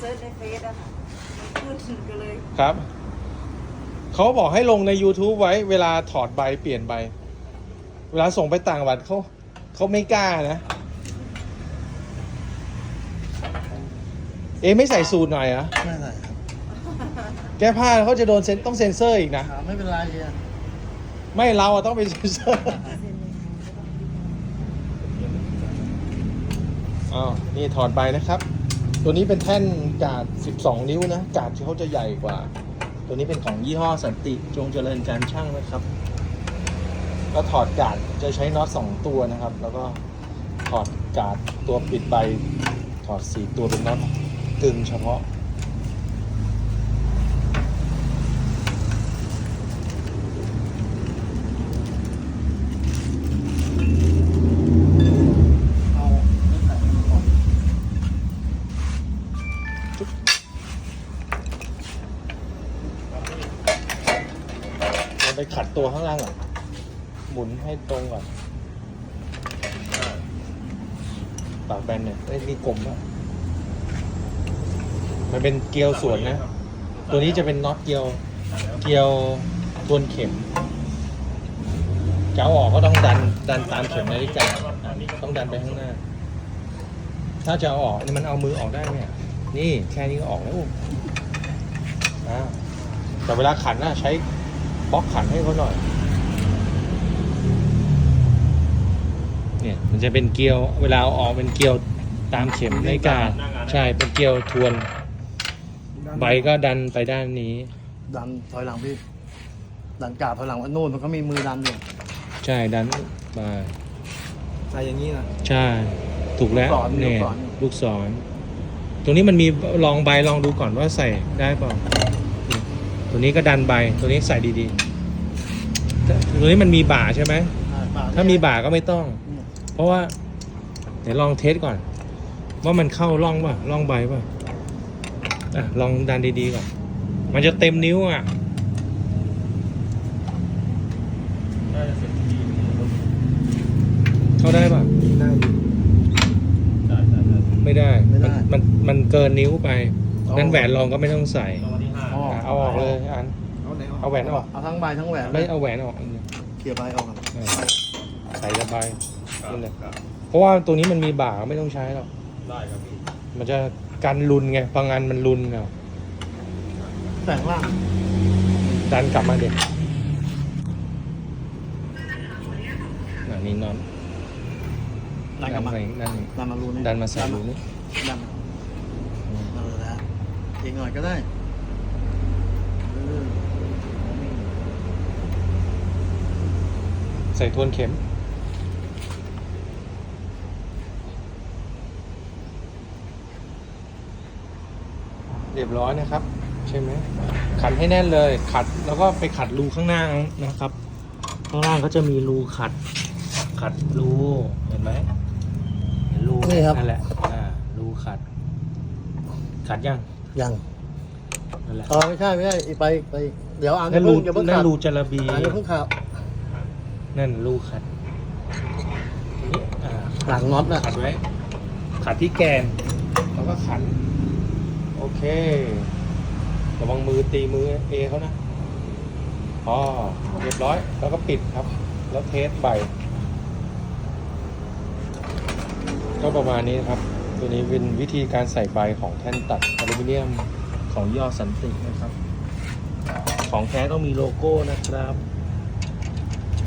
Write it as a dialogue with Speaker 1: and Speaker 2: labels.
Speaker 1: เซิร์ชในเฟซอะค่ะมันขึ้นก็เลย
Speaker 2: ครับ เขาบอกให้ลงใน YouTube ไว้เวลาถอดใบเปลี่ยนใบ เวลาส่งไปต่างจังหวัดเขาเขาไม่กล้านะ เอะไม่ใส่สูตรหน่อยเหรอะ
Speaker 3: ไม่ใส่ครับ
Speaker 2: แก้ผ้าเขาจะโดนเซ็นต้องเซ็นเซอร์อีกนะ
Speaker 3: อ่าไม่เป็นไรเฮีย
Speaker 2: ไม่เราอะต้องไปเซ็นเซอร์อ้าวนี่ถอดใบนะครับ ตัวนี้เป็นแท่นกาด 12 นิ้วนะกาดเขาจะใหญ่กว่า ตัวนี้เป็นของยี่ห้อสันติจงเจริญการช่างนะครับก็ถอดกาดจะใช้น็อตสองตัวนะครับ แล้วก็ถอดกาดตัวปิดใบ ถอดสีตัวเป็นน็อตตึงเฉพาะาไปขัดตัวข้างล่างก่อนหมุนให้ตรงก่อนปากแบนเนี่ยได้มีกลมป่ะมันเป็นเกลียวสวนนะ ตัวนี้จะเป็นน็อตเกลียว เกลียวทวนเข็มจะเอาออกก็ต้องดันดันตามเข็มนาฬิกาต้องดันไปข้างหน้า ถ้าจะเอาออกนี่มันเอามือออกได้ไหมอะนี่แค่นี้ก็ออกแล้วอ่าแต่เวลาขันน่ะใช้ บล็อกขันให้เขาหน่อย เนี่ย มันจะเป็นเกลียว เวลาเอาออกเป็นเกลียวตามเข็มนาฬิกา ใช่ เป็นเกลียวทวน ใบก็ดันไปด้านนี้
Speaker 3: ดันถอยหลังพี่ ดันกาบถอยหลังว่านู่นมันก็มีมือดันอยู่
Speaker 2: ใช่ ดันมา
Speaker 3: ใส่อย่างนี้นะ
Speaker 2: ใช่ ถูกแล้ว
Speaker 3: ลูกศร
Speaker 2: เนี่ย
Speaker 3: ลูกศร
Speaker 2: ลูกศร ตรงนี้มันมีลองใบลองดูก่อนว่าใส่ได้เปล่านี่ ตัวนี้ก็ดันใบตัวนี้ใส่ดีๆตัวนี้มันมีบ่าใช่ไหม
Speaker 3: อ่ปก
Speaker 2: ถ้ามีบ่าก็ไม่ต้อง
Speaker 3: อืม
Speaker 2: เพราะว่า เดี๋ยวลองเทสก่อน ว่ามันเข้าร่องป่ะร่องใบป่ะอะลองดันดีๆก่อน มันจะเต็มนิ้วอะเข้าได้ป่ะ
Speaker 3: ได้
Speaker 2: ไม่ได้
Speaker 3: ไม่ได้
Speaker 2: นมันมันเกินนิ้วไป
Speaker 3: เอา
Speaker 2: งั้นแหวนลองก็ไม่ต้องใส่
Speaker 3: เอาออก
Speaker 2: อะเอาออกเลยอันเอาแหวนออก
Speaker 3: เอาทั้งใบทั้งแหวน
Speaker 2: ไม่เอาแหวนออก
Speaker 3: เคลียร์ใบออกครับ
Speaker 2: เออใส่สบายนี่เลยเพราะว่าตัวนี้มันมีบ่าไม่ต้องใช้หรอก
Speaker 4: ได้ครับพี่
Speaker 2: มันจะกันรุนไงบางอันมันรุนเนาะ
Speaker 3: แต่งล่าง
Speaker 2: ดันกลับมาเด็กอันนี้นอน
Speaker 3: ดันกลับมา
Speaker 2: ใส่ดัน
Speaker 3: ดันมารูนี่
Speaker 2: ดันมาใส่รูนี่
Speaker 3: ดันมาเออแล้วอีกหน่อยก็ได้เออ
Speaker 2: ใส่ทวนเข็ม เรียบร้อยนะครับ ใช่ไหมขัดให้แน่นเลยขัดแล้วก็ไปขัดรูข้างหน้านะครับ ข้างล่างก็จะมีรูขัด ขัดรูเห็นไหมเห็นรู
Speaker 3: นี่ครับ
Speaker 2: นั่นแหละอ่ารูขัด ขัดยัง
Speaker 3: ยัง
Speaker 2: นั่นแหละ
Speaker 3: เออไม่ใช่ไม่ใช่อีกไปไปเดี๋ยวอ่าน
Speaker 2: นั่นรู
Speaker 3: อย่าเพิ่ง
Speaker 2: นั่
Speaker 3: ขั
Speaker 2: น
Speaker 3: บ
Speaker 2: รูจระบี
Speaker 3: อ่านอย่าเพิ่งขับ
Speaker 2: นั่นรูขัดนี่อ่า
Speaker 3: หลังน็อตน่ะ
Speaker 2: ขัดไว้ขัดที่แกน แล้วก็ขัน โอเคระวังมือตีมือเอเขานะพอเรียบร้อย แล้วก็ปิดครับ แล้วเทสใบ ก็ประมาณนี้นะครับ ตัวนี้เป็นวิธีการใส่ใบของแท่นตัดอลูมิเนียมของยี่ห้อสันตินะครับ ของแท้ต้องมีโลโก้นะครับ